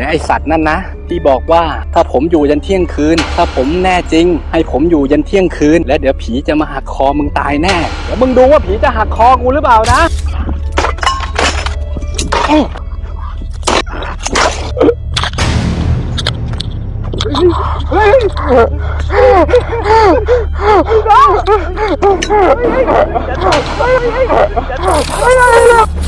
ดี๋ยวไอสัตว์นั่นนะ ที่บอกว่าถ้าผมอยู่ยันเที่ยงคืน ถ้าผมแน่จริง ให้ผมอยู่ยันเที่ยงคืน แล้วเดี๋ยวผีจะมาหักคอมึงตายแน่ เดี๋ยวมึงดูว่าผีจะหักคอกูหรือเปล่านะก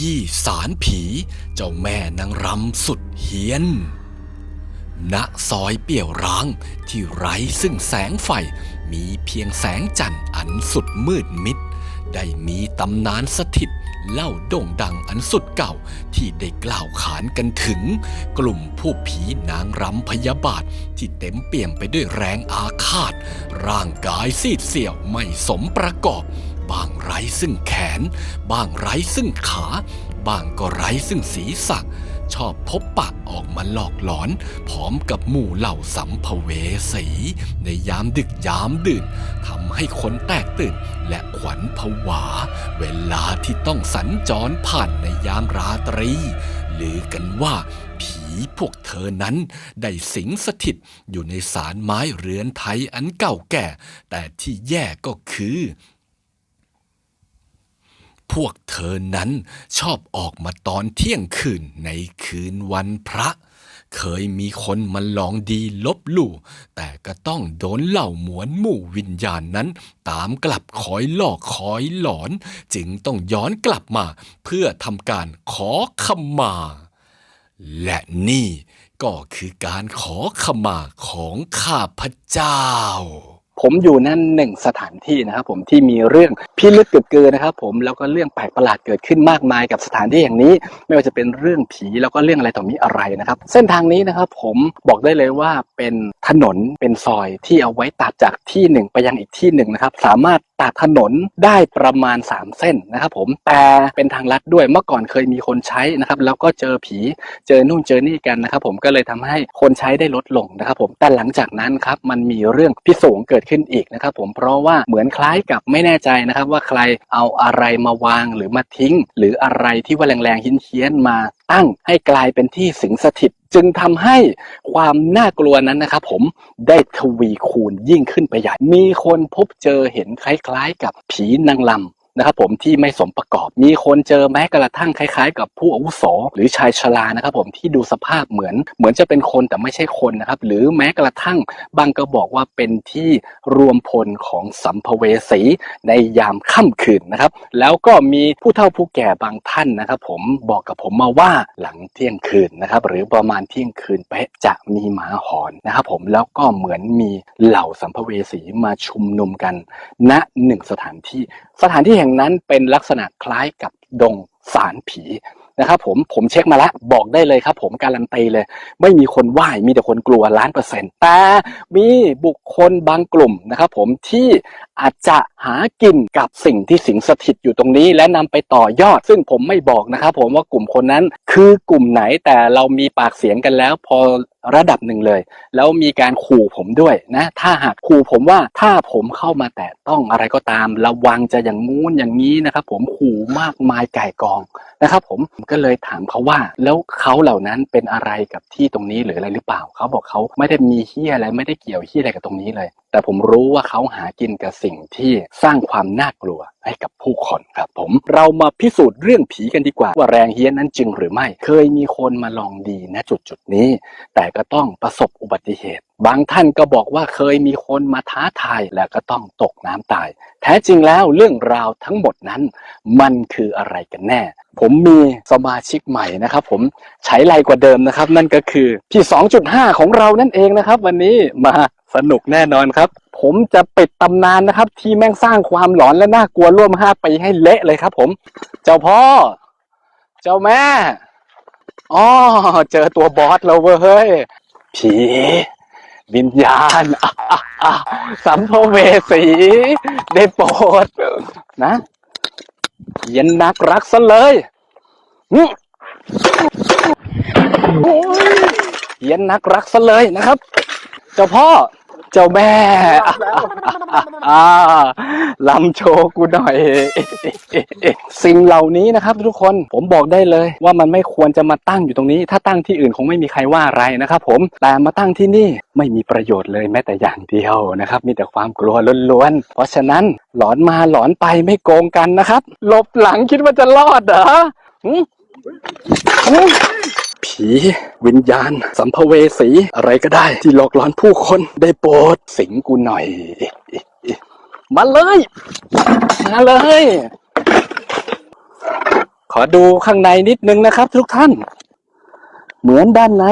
ยี้สารผี เจ้าแม่นางรำสุดเฮียน ณซอยเปี่ยวร้างที่ไร้ซึ่งแสงไฟมีเพียงแสงจันทร์อันสุดมืดมิด ได้มีตำนานสถิตเล่าโด่งดังอันสุดเก่าที่ได้กล่าวขานกันถึง กลุ่มผู้ผีนางรำพยาบาท ที่เต็มเปี่ยมไปด้วยแรงอาฆาต ร่างกายซีดเสี่ยวไม่สมประกอบ บางไร้ซึ่งแขน บางไร้ซึ่งขา บางก็ไร้ซึ่งศีรษะ ชอบพบปะออกมาหลอกหลอน พร้อมกับหมู่เหล่าสัมภเวสี ในยามดึกยามดื่นทำให้คนแตกตื่น และขวัญผวา เวลาที่ต้องสัญจรผ่านในยามราตรีลือกันว่าผีพวกเธอนั้นได้สิงสถิตอยู่ในศาลไม้เรือนไทยอันเก่าแก่ แต่ที่แย่ก็คือ พวกเธอนั้นชอบออกมาตอนเที่ยงคืนในคืนวันพระ เคยมีคนมาลองดีลบลู่แต่ก็ต้องโดนเหล่าหมวนหมู่วิญญาณนั้น ตามกลับคอยหลอกคอยหลอน จึงต้องย้อนกลับมา เพื่อทำการขอขมา และนี่ก็คือการขอขมาของข้าพเจ้า ผมอยู่นั่นหนึ่งสถานที่นะครับผมที่มีเรื่องพิลึกเกิดเกินนะครับ ผมแล้วก็เรื่องแปลกประหลาดเกิดขึ้นมากมายกับสถานที่อย่างนี้ ไม่ว่าจะเป็นเรื่องผีแล้วก็เรื่องอะไรต่อมีอะไรนะครับ เส้นทางนี้นะครับ ผมบอกได้เลยว่าเป็นถนนเป็นซอยที่เอาไว้ตัดจากที่หนึ่งไปยังอีกที่หนึ่งนะครับ สามารถ ตัดถนนได้ประมาณ 3 เส้นนะครับผมแต่เป็นทางลัดด้วยเมื่อก่อนเคยมีคนใช้นะครับแล้วก็เจอผีเจอนู่นเจอนี่กันนะครับผมก็เลยทำให้คนใช้ได้ลดลงนะครับผมแต่หลังจากนั้นครับมันมีเรื่องพิศวงเกิดขึ้นอีกนะครับผมเพราะว่าเหมือนคล้ายกับไม่แน่ใจนะครับว่าใครเอาอะไรมาวางหรือมาทิ้ง หรืออะไรที่ว่าแรงๆเฮี้ยนๆมาตั้งให้กลายเป็นที่สิงสถิต จึงทำให้ความน่ากลัวนั้นนะครับผมได้ทวีคูณยิ่งขึ้นไปใหญ่ มีคนพบเจอเห็นคล้ายๆ กับผีนางลำ นะครับผมที่ไม่สมประกอบ มีคนเจอแม้กระทั่งคล้าย ๆ กับผู้อาวุโสหรือชายชรานะครับผมที่ดูสภาพเหมือน เหมือนจะเป็นคนแต่ไม่ใช่คนนะครับหรือแม้กระทั่งบางก็บอกว่าเป็นที่รวมพลของสัมภเวสีในยามค่ำคืนนะครับ แล้วก็มีผู้เฒ่าผู้แก่บางท่านนะครับ ผมบอกกับผมมาว่าหลังเที่ยงคืนนะครับ หรือประมาณเที่ยงคืนเป๊ะจะมีหมาหอนนะครับ ผมแล้วก็เหมือนมีเหล่าสัมภเวสีมาชุมนุมกันณหนึ่งสถานที่สถานที่แห่งนั้นเป็นลักษณะคล้ายกับดงสารผีนะครับผมผมเช็คมาแล้วบอกได้เลยครับ ผมการันตีเลย ไม่มีคนไหว้มีแต่คนกลัวล้านเปอร์เซ็นต์แต่มีบุคคลบางกลุ่มนะครับผมที่ อาจจะหากินกับสิ่งที่สิงสถิตอยู่ตรงนี้ และนำไปต่อยอด ซึ่งผมไม่บอกนะครับผมว่ากลุ่มคนนั้นคือกลุ่มไหนแต่เรามีปากเสียงกันแล้วพอระดับหนึ่งเลย แล้วมีการขู่ผมด้วยนะ ถ้าหากขู่ผมว่าถ้าผมเข้ามาแตะต้องอะไรก็ตาม ระวังจะอย่างงู้นอย่างนี้นะครับ ผมขู่มากมายไก่กองนะครับผมก็เลยถามเขาว่า แล้วเขาเหล่านั้นเป็นอะไรกับที่ตรงนี้หรืออะไรหรือเปล่า เขาบอกเขาไม่ได้มีเฮียอะไรไม่ได้เกี่ยวเฮียอะไรกับตรงนี้เลยแต่ผมรู้ว่าเขาหากินกับสิ่งที่สร้างความน่ากลัวให้กับผู้คนครับผม เรามาพิสูจน์เรื่องผีกันดีกว่า ว่าแรงเฮี้ยนนั้นจริงหรือไม่ เคยมีคนมาลองดีณจุดจุดนี้ แต่ก็ต้องประสบอุบัติเหตุ บางท่านก็บอกว่าเคยมีคนมาท้าทายแล้วก็ต้องตกน้ำตาย แท้จริงแล้วเรื่องราวทั้งหมดนั้น มันคืออะไรกันแน่ ผมมีสมาชิกใหม่นะครับ ผมใช้ไรกว่าเดิมนะครับ นั่นก็คือพี่ 2.5 ของเรานั่นเองนะครับ วันนี้มา สนุกแน่นอนครับ ผมจะปิดตำนานนะครับ ที่แม่งสร้างความหลอนและน่ากลัวร่วม5ปีให้เละเลยครับ ผม เจ้าพ่อ เจ้าแม่อ๋อเจอตัวบอสแล้วเว้ยผีวิญญาณสัมภเวสีได้โปรดนะ เย็นนักรักซะเลยเย็นนักรักซะเลยนะครับ เจ้าพ่อ เจ้าแม่อะอะอะอะลำโชว์กูหน่อย สิ่งเหล่านี้นะครับ ทุกคนผมบอกได้เลย ว่ามันไม่ควรจะมาตั้งอยู่ตรงนี้ ถ้าตั้งที่อื่นคงไม่มีใครว่าอะไรนะครับผมแต่มาตั้งที่นี่ไม่มีประโยชน์เลยแม้แต่อย่างเดียวนะครับ มีแต่ความกลัวล้วนๆเพราะฉะนั้นหลอนมาหลอนไปไม่โกงกันนะครับหลบหลังคิดว่าจะรอดเหรอ ผี วิญญาณ สัมภเวสี อะไรก็ได้ ที่หลอกหลอนผู้คนได้โปรดสิงกูหน่อย มาเลย มาเลย ขอดูข้างในนิดนึงนะครับ ทุกท่าน เหมือนด้านใน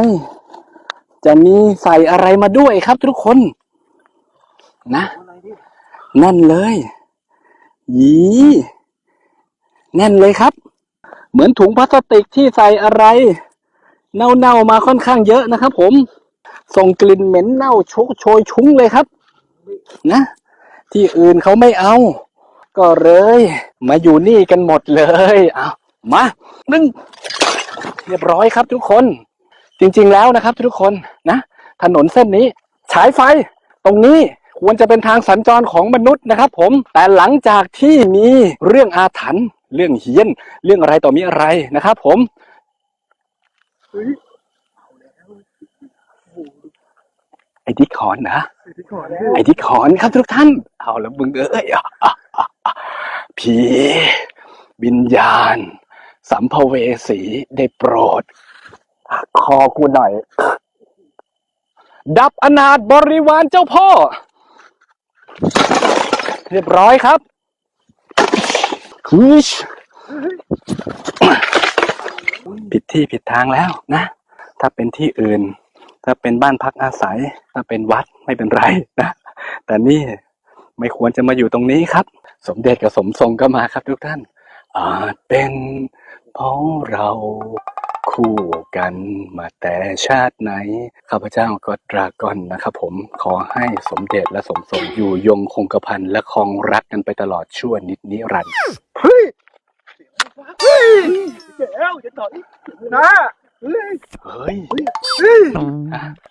จะมีใส่อะไรมาด้วยครับทุกคน นะ นั่นเลยยีแน่นเลยครับ เหมือนถุงพลาสติกที่ใส่อะไร เน่าๆมาค่อนข้างเยอะนะครับ ผม ส่งกลิ่นเหม็นเน่าโชกโชยชุ้งเลยครับ นะ ที่อื่นเขาไม่เอา ก็เลย มาอยู่นี่กันหมดเลยเอามาหนึ่งเรียบร้อยครับทุกคน จริงๆแล้วนะครับ ทุกคนนะถนนเส้นนี้ ฉายไฟ ตรงนี้ควรจะเป็นทางสัญจรของมนุษย์นะครับ ผม แต่หลังจากที่มีเรื่องอาถรรพ์เรื่องเฮี้ยน เรื่องอะไรต่อมีอะไรนะครับ ผม ไอ้ดิคอนนะไอ้ที่ขอนครับทุกท่าน เอาแล้วมึงเอ้ยอะอะอะอะผีวิญญาณ สัมภเวสีได้โปรดหักคอกูหน่อย ดับอนาถบริวารเจ้าพ่อ เรียบร้อยครับฮึช ผิดที่ผิดทางแล้วนะ ถ้าเป็นที่อื่น ถ้าเป็นบ้านพักอาศัย ถ้าเป็นวัดไม่เป็นไรนะ แต่นี่ไม่ควรจะมาอยู่ตรงนี้ครับ สมเด็จกับสมทรงก็มาครับทุกท่านอาจเป็นเพราะเราคู่กันมาแต่ชาติไหน ข้าพเจ้าก็ดราก้อนนะครับผมขอให้สมเด็จและสมทรงอยู่ยงคงกระพันและคองรักกันไปตลอดชั่วนิดนิรันดร์ เฮ้ยเฮ้ยแก้วจะต่อยนะเฮ้ยเฮ้ยเฮ้ย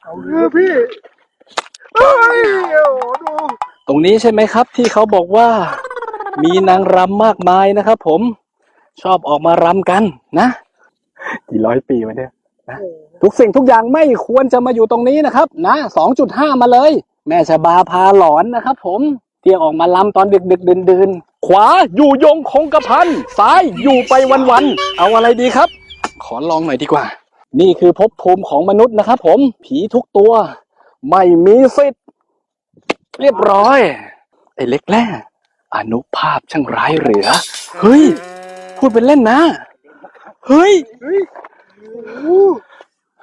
เอาเรือพี่เฮ้ยโอ้ดูตรงนี้ใช่ไหมครับ ที่เขาบอกว่า มีนางรำมากมายนะครับผมชอบออกมารำกันนะกี่ร้อยปีวะเนี่ยนะทุกสิ่งทุกอย่างไม่ควรจะมาอยู่ตรงนี้นะครับ นะสองจุดห้ามาเลย แม่ชะบาพาหลอนนะครับผม ที่ออกมาลำตอนดึกดึกดื่นดื่นๆขวาอยู่ยงคงกระพันซ้ายอยู่ไปวันวันๆเอาอะไรดีครับ ขอลองหน่อยดีกว่า นี่คือภพภูมิของมนุษย์นะครับผมผีทุกตัว ไม่มีสิทธิ์เรียบร้อย ไอ้เล็กแร่อนุภาพช่างร้ายเหลือ เฮ้ย พูดเป็นเล่นนะ เฮ้ยเฮ้ยโอ้โห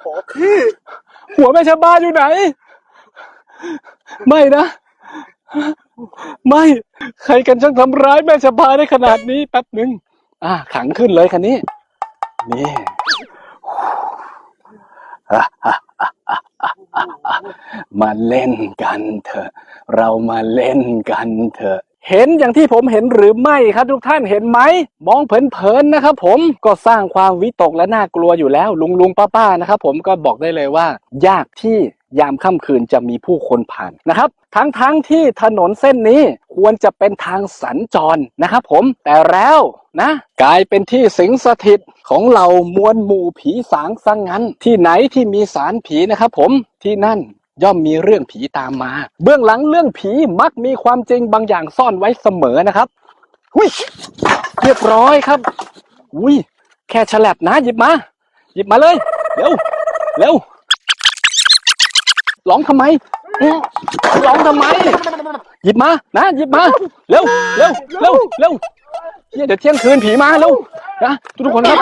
ขอพี่หัวแม่ชะบาอยู่ไหน ไม่นะ ไม่ใครกันช่างทำร้ายแม่ชบาได้ขนาดนี้แป๊บหนึ่งอะขังขึ้นเลยคันนี้ นี่มาเล่นกันเถอะ เรามาเล่นกันเถอะ เห็นอย่างที่ผมเห็นหรือไม่ครับทุกท่านเห็นไหม มองเผินๆนะครับผมก็สร้างความวิตกและน่ากลัวอยู่แล้วลุงลุงป้าป้าๆนะครับผมก็บอกได้เลยว่า ยากที่ ยามค่ำคืนจะมีผู้คนผ่านนะครับ ทั้งๆทที่ถนนเส้นนี้ควรจะเป็นทางสัญจรนะครับผมแต่แล้วนะกลายเป็นที่สิงสถิตของเรามวลหมู่ผีสางสังงันที่ไหนที่มีสารผีนะครับผมที่นั่นย่อมมีเรื่องผีตามมา เบื้องหลังเรื่องผีมักมีความจริงบางอย่างซ่อนไว้เสมอนะครับหุยเรียบร้อยครับอุ้ยแค่ฉลับนะหยิบมา หยิบมาเลย เร็วเร็ว ร้องทำไมอื้อร้องทำไม หยิบมา นะ หยิบมา เร็ว เร็ว เร็ว เร็วเฮียเดี๋ยวเที่ยงคืนผีมาเร็ว นะทุกคนครับ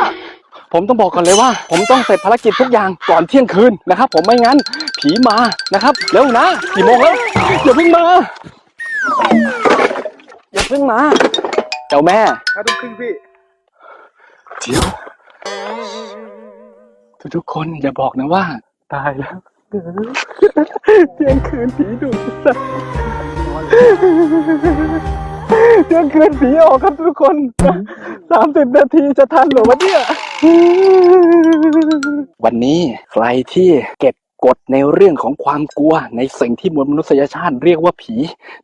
ผมต้องบอกก่อนเลยว่า ผมต้องเสร็จภารกิจทุกอย่างก่อนเที่ยงคืนนะครับ ผมไม่งั้น ผีมานะครับ เร็วนะกี่โมงแล้วอย่าเพิ่งมา อย่าเพิ่งมา เจ้าแม่ ห้าทุ่มครึ่งพี่ เดี๋ยวทุกทุกๆคนอย่าบอกนะว่า ตายแล้ว เที่ยงคืนผีดุเที่ยงคืนผีออกครับทุกคนสามสิบนาทีจะทันหรือวะเนี่ย วันนี้ใครที่เก็บ กดในเรื่องของความกลัวในสิ่งที่มวลมนุษยชาติเรียกว่าผี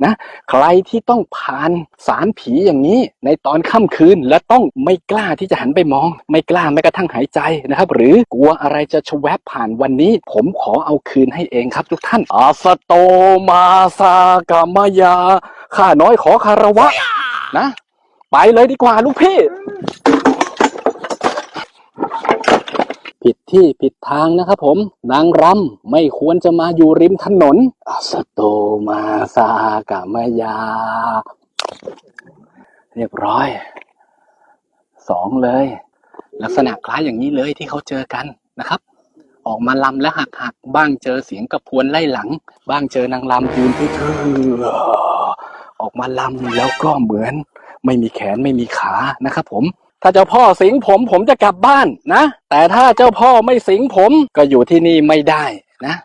นะใครที่ต้องผ่านสารผีอย่างนี้ในตอนค่ำคืนและต้องไม่กล้าที่จะหันไปมอง ไม่กล้าแม้กระทั่งหายใจนะครับ หรือกลัวอะไรจะชแวบผ่านวันนี้ ผมขอเอาคืนให้เองครับทุกท่านอาสโตมาสากามายาข้าน้อยขอคารวะนะ ไปเลยดีกว่าลูกพี่ ผิดที่ผิดทางนะครับผม นางรำไม่ควรจะมาอยู่ริมถนนสโตมาสากามายา เรียบร้อยสองเลย ลักษณะคล้ายอย่างนี้เลยที่เขาเจอกันนะครับ ออกมาลำและหักหักบ้างเจอเสียงกระพวนไล่หลัง บ้างเจอนางลำยืนทื่อออกมาลำแล้วก็เหมือน ไม่มีแขนไม่มีขานะครับผม ถ้าเจ้าพ่อสิงผมผมจะกลับบ้านนะ แต่ถ้าเจ้าพ่อไม่สิงผมก็อยู่ที่นี่ไม่ได้นะ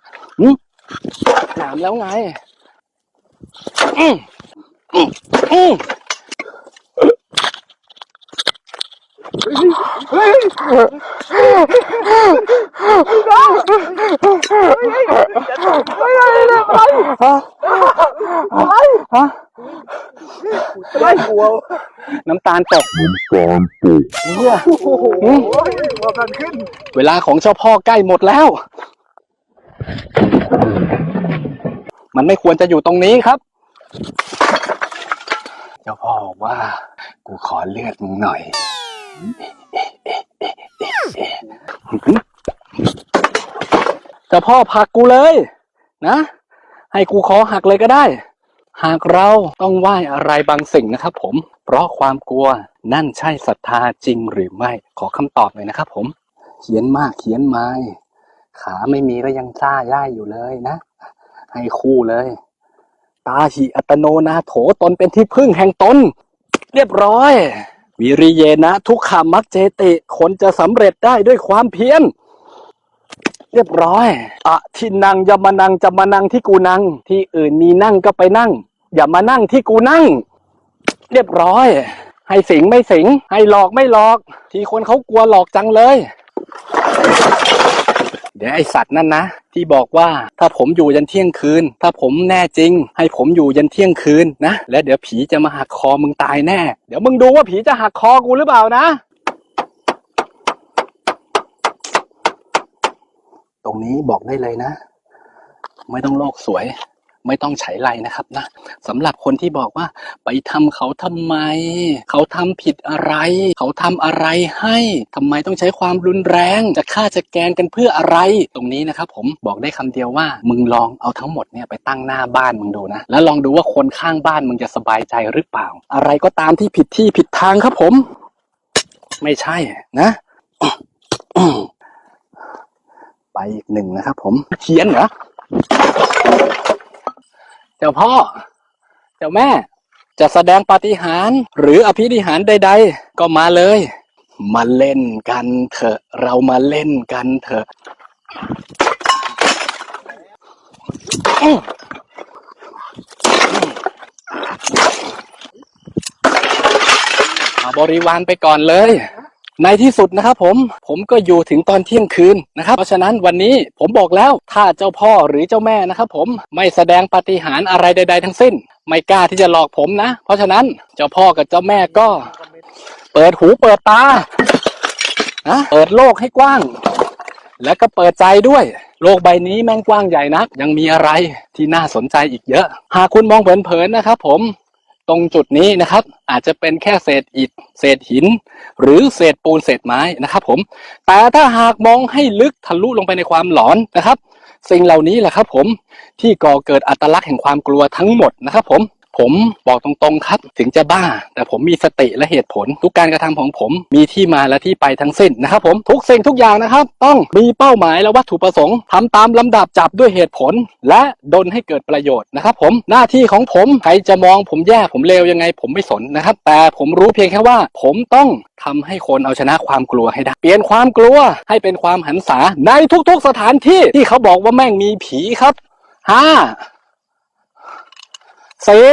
ถามแล้วไงอืมอืมอืมไล่หัวน้ำตาลตกน้ำตาลตกเหี้ยโอ้โหหัวพันขึ้น เวลาของเจ้าพ่อใกล้หมดแล้ว มันไม่ควรจะอยู่ตรงนี้ครับ เจ้าพ่อบอกว่า กูขอเลือดมึงหน่อยเจ้าพ่อผลักกูเลย นะ ให้กูขอหักเลยก็ได้ หากเราต้องไหว้อะไรบางสิ่งนะครับผม เพราะความกลัวนั่นใช่ศรัทธาจริงหรือไม่ ขอคำตอบหน่อยนะครับผม เขียนมากเขียนไม้ขาไม่มีก็ยังซ่าย่ายอยู่เลยนะ ให้คู่เลย ตาหิอัตโนนาโถตนเป็นที่พึ่งแห่งตน เรียบร้อย วิริเยนะ ทุกขามักเจติคนจะสำเร็จได้ด้วยความเพียร เรียบร้อยอะที่นั่งอย่ามานั่งจะมานั่งที่กูนั่งที่อื่นมีนั่งก็ไปนั่ง อย่ามานั่งที่กูนั่ง เรียบร้อย ให้สิงไม่สิง ให้หลอกไม่หลอก ที่คนเขากลัวหลอกจังเลย เดี๋ยวไอสัตว์นั่นนะ ที่บอกว่าถ้าผมอยู่ยันเที่ยงคืน ถ้าผมแน่จริง ให้ผมอยู่ยันเที่ยงคืนนะ แล้วเดี๋ยวผีจะมาหักคอมึงตายแน่ เดี๋ยวมึงดูว่าผีจะหักคอกูหรือเปล่านะ ตรงนี้บอกได้เลยนะ ไม่ต้องโลกสวย ไม่ต้องไฉไลนะครับนะสำหรับคนที่บอกว่า ไปทำเขาทำไม เขาทำผิดอะไร เขาทำอะไรให้ทำไมต้องใช้ความรุนแรง จะฆ่าจะแกล้งกันเพื่ออะไร ตรงนี้นะครับ ผมบอกได้คำเดียวว่า มึงลองเอาทั้งหมดเนี่ยไปตั้งหน้าบ้านมึงดูนะ แล้วลองดูว่าคนข้างบ้านมึงจะสบายใจหรือเปล่า อะไรก็ตามที่ผิดที่ผิดทางครับผม ไม่ใช่นะ ไปอีกหนึ่งนะครับ ผมเขียนเหรอเจ้าพ่อ เจ้าแม่ จะแสดงปาฏิหาริย์หรืออภินิหารใด ๆ ก็มาเลย มาเล่นกันเถอะ เรามาเล่นกันเถอะเอาบริวารไปก่อนเลย ในที่สุดนะครับผมผมก็อยู่ถึงตอนเที่ยงคืนนะครับเพราะฉะนั้นวันนี้ผมบอกแล้วถ้าเจ้าพ่อหรือเจ้าแม่นะครับผมไม่แสดงปาฏิหาริย์อะไรใด ๆ ทั้งสิ้น ไม่กล้าที่จะหลอกผมนะ เพราะฉะนั้นเจ้าพ่อกับเจ้าแม่ก็ เปิดหูเปิดตานะเปิดโลกให้กว้าง และก็เปิดใจด้วย โลกใบนี้แม่งกว้างใหญ่นัก ยังมีอะไรที่น่าสนใจอีกเยอะ หากคุณมองเผินๆนะครับผม ตรงจุดนี้นะครับ อาจจะเป็นแค่เศษอิฐ เศษหิน หรือเศษปูนเศษไม้นะครับ ผม แต่ถ้าหากมองให้ลึกทะลุลงไปในความหลอนนะครับ สิ่งเหล่านี้แหละครับ ผมที่ก่อเกิดอัตลักษณ์แห่งความกลัวทั้งหมดนะครับ ผม ผมบอกตรงๆครับ ถึงจะบ้า แต่ผมมีสติและเหตุผล ทุกการกระทำของผมมีที่มาและที่ไปทั้งสิ้นนะครับผมทุกสิ่งทุกอย่างนะครับ ต้องมีเป้าหมายและวัตถุประสงค์ทำตามลำดับจับด้วยเหตุผล และดลให้เกิดประโยชน์นะครับ ผมหน้าที่ของผมใครจะมองผมแย่ผมเลวยังไง ผมไม่สนนะครับ แต่ผมรู้เพียงแค่ว่า ผมต้องทำให้คนเอาชนะความกลัวให้ได้ เปลี่ยนความกลัวให้เป็นความหันษาในทุกๆสถานที่ที่เขาบอกว่าแม่งมีผีครับห้า สี่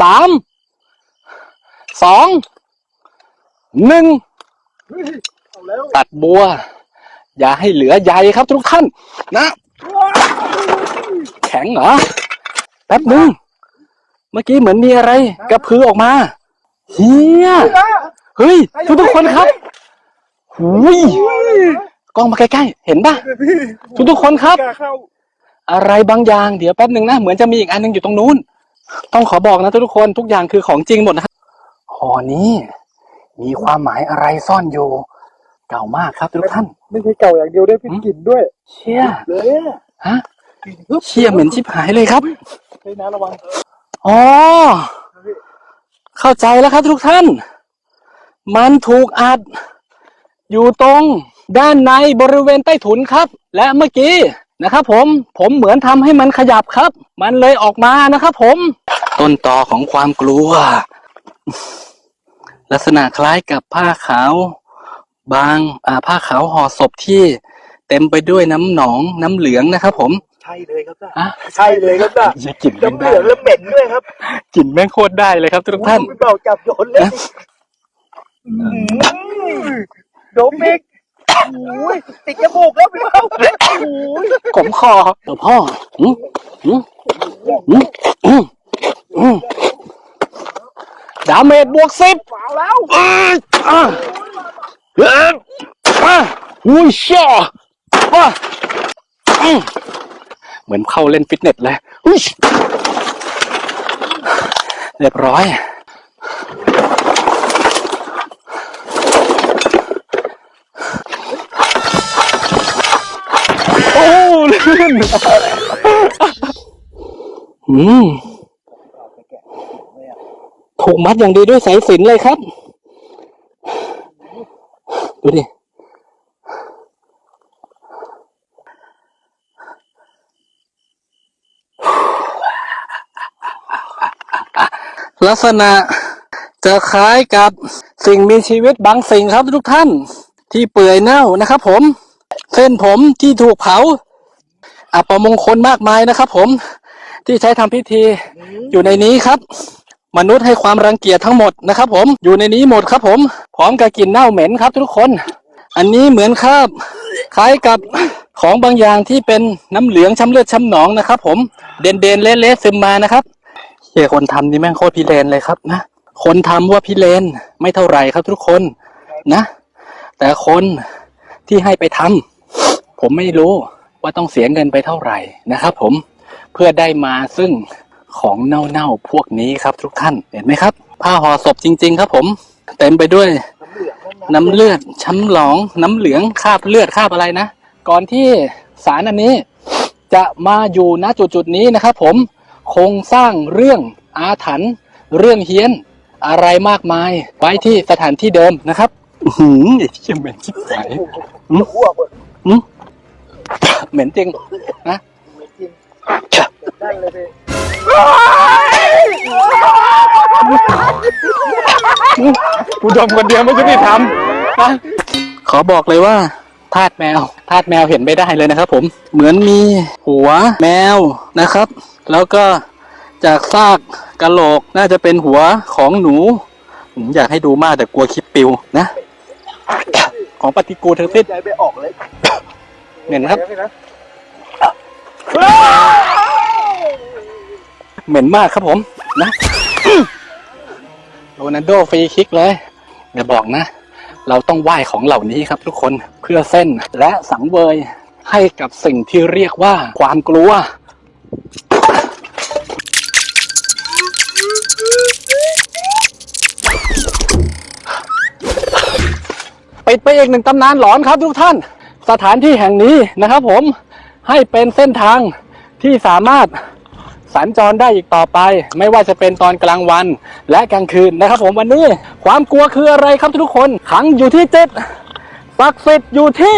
สามสองหนึ่งตัดบัว อย่าให้เหลือใยครับทุกท่านนะ แข็งเหรอ แป๊บนึง เมื่อกี้เหมือนมีอะไร กระพือออกมาเฮียเฮ้ย ทุกทุกคนครับหุยกล้องมาใกล้ๆ เห็นปะทุกทุกคนครับ อะไรบางอย่างเดี๋ยวแป๊บหนึ่งนะเหมือนจะมีอีกอันหนึงอยู่ตรงนู้น ต้องขอบอกนะทุกๆคนทุกอย่างคือของจริงหมดนะครับหอนี้ มีความหมายอะไรซ่อนอยู่ เก่ามากครับทุกท่าน ไม่ใช่เก่าอย่างเดียวด้วยพี่หืมกลิ่นด้วยเชี่ยเลยอะฮะกลิ่นฮึบเชี่ยเหม็นชิบหายเลยครับใช่นะระวังอ๋อเข้าใจแล้วครับทุกท่าน มันถูกอัด อยู่ตรงด้านในบริเวณใต้ถุนครับ และเมื่อกี้ นะครับผมผมเหมือนทำให้มันขยับครับ มันเลยออกมานะครับผม ต้นตอของความกลัว ลักษณะคล้ายกับผ้าขาว บางอ่าผ้าขาวห่อศพที่เต็มไปด้วยน้ำหนองน้ำเหลืองนะครับผม ใช่เลยครับจ้าอะ ใช่เลยครับจ้าอย่ากลิ่นน้ำเหลืองแล้วเหม็นด้วยครับกลิ่นแม่งโคตรได้เลยครับทุกท่านพี่เบาจับโยนเลยอืมโดมอีกโอ้ยติดจมูกแล้วพี่เบาโอ้ยขมคอเดี๋ยวพ่ออืมอืมอืมอืมอืมดาเมจบวกสิบมาแล้วอ่าอ่าอ้ยอ่าอุ้ยเชี่ยอ่าเหมือนเข้าเล่นฟิตเนสเลยอุ้ยเรียบร้อย โอ้ ลื่นอืมถูกมัดอย่างดีด้วยสายสินเลยครับ ดูดิลักษณะจะคล้ายกับสิ่งมีชีวิตบางสิ่งครับทุกท่าน ที่เปื่อยเน่านะครับผม เส้นผมที่ถูกเผา อัปมงคลมากมายนะครับ ผมที่ใช้ทำพิธีอยู่ในนี้ครับ มนุษย์ให้ความรังเกียจทั้งหมดนะครับ ผมอยู่ในนี้หมดครับ ผมพร้อมกับกลิ่นเน่าเหม็นครับ ทุกคน อันนี้เหมือนครับคล้ายกับของบางอย่างที่เป็นน้ำเหลืองช้ำเลือดช้ำหนองนะครับ ผมเด่นเด่นๆเละๆซึมมานะครับเฮียคนทำนี่แม่งโคตรพิเรนเลยครับนะคนทำว่าพิเรนไม่เท่าไหร่ครับ ทุกคนนะ แต่คนที่ให้ไปทำผมไม่รู้ ว่าต้องเสียเงินไปเท่าไหร่นะครับผมเพื่อได้มาซึ่งของเน่าๆพวกนี้ครับทุกท่านเห็นไหมครับ ผ้าห่อศพจริง ๆ ครับผม เต็มไปด้วยน้ำเลือดช้ำหลองน้ำเหลืองคราบเลือดคราบอะไรนะ ก่อนที่สารอันนี้จะมาอยู่ณจุดจุดๆนี้นะครับผมคงสร้างเรื่องอาถรรพ์เรื่องเฮี้ยนอะไรมากมาย ไว้ที่สถานที่เดิมนะครับอื้อหืมไอ้ที่เหม็นชิบหายอ้วก เลยเหม็นจริงนะไม่กินได้เลยพี่ผู้ชมคนเดียวไม่ใช่ที่ทำนะขอบอกเลยว่าทาดแมวทาดแมวเห็นไม่ได้เลยนะครับ ผมเหมือนมีหัวแมวนะครับ แล้วก็จากซากกะโหลกน่าจะเป็นหัวของหนูผมอยากให้ดูมากแต่กลัวคลิปปิวนะ ของปฏิกูลทั้งสิ้นใจไปออกเลย เหม็นครับพี่นะเหม็นมากครับผมนะโรนัลโดฟรีคิกเลยอย่าบอกนะ เราต้องไหว้ของเหล่านี้ครับ ทุกคนเพื่อเส้นและสังเวยให้กับสิ่งที่เรียกว่าความกลัว ปิดไปอีกหนึ่งตำนานหลอนครับทุกท่าน สถานที่แห่งนี้นะครับ ผมให้เป็นเส้นทางที่สามารถสัญจรได้อีกต่อไป ไม่ว่าจะเป็นตอนกลางวันและกลางคืนนะครับ ผมวันนี้ความกลัวคืออะไรครับทุกคนขังอยู่ที่จิตศักดิ์สิทธิ์อยู่ที่